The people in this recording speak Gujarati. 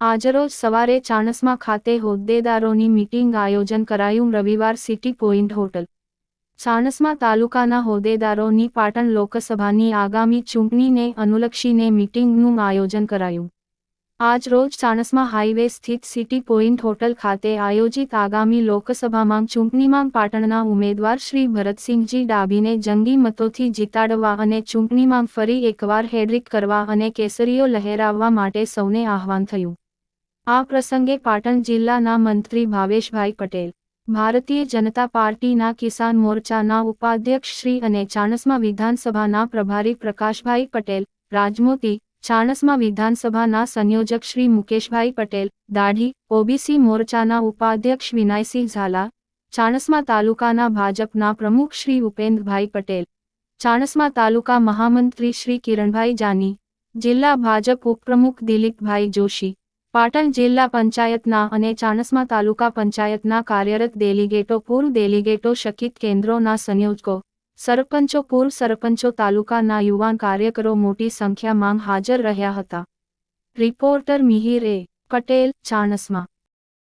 આજરોજ સવારે ચાણસમા ખાતે હોદ્દેદારોની મીટિંગ આયોજન કરાયું રવિવાર સિટી પોઈન્ટ હોટલ. ચાણસમા તાલુકાના હોદ્દેદારોની પાટણ લોકસભાની આગામી ચૂંટણીને અનુલક્ષીને મીટિંગનું આયોજન કરાયું. આજ રોજ ચાણસ્મા હાઈવે સ્થિત સિટી પોઈન્ટ હોટલ ખાતે આયોજિત આગામી લોકસભામાં ચૂંટણીમાં પાટણના ઉમેદવાર શ્રી ભરતસિંહજી ડાભીને જંગી મતોથી જીતાડવા અને ચૂંટણીમાં ફરી એકવાર હેડ્રિક કરવા અને કેસરીઓ લહેરાવવા માટે સૌને આહવાન થયું. આ પ્રસંગે પાટણ જિલ્લાના મંત્રી ભાવેશભાઈ પટેલ, ભારતીય જનતા પાર્ટીના કિસાન મોરચાના ઉપાધ્યક્ષ શ્રી અને ચાણસ્મા વિધાનસભાના પ્રભારી પ્રકાશભાઈ પટેલ, રાજમોતી, ચાણસ્મા વિધાનસભાના સંયોજક શ્રી મુકેશભાઈ પટેલ, દાઢી, ઓબીસી મોરચાના ઉપાધ્યક્ષ વિનાયસિંહ ઝાલા, ચાણસ્મા તાલુકાના ભાજપના પ્રમુખ શ્રી ઉપેન્દ્રભાઈ પટેલ, ચાણસ્મા તાલુકા મહામંત્રી શ્રી કિરણભાઈ જાની, જિલ્લા ભાજપ ઉપપ્રમુખ દિલીપભાઈ જોશી પાટણ જિલ્લા પંચાયતના અને ચાણસ્મા તાલુકા પંચાયતના કાર્યરત ડેલીગેટો પૂર્વ ડેલીગેટો શકિત કેન્દ્રોના સંયોજકો, સરપંચો પૂર્વ સરપંચો તાલુકાના યુવાન કાર્યકરો મોટી સંખ્યામાં હાજર રહ્યા હતા. Reporter Mihir A Patel, Chanasma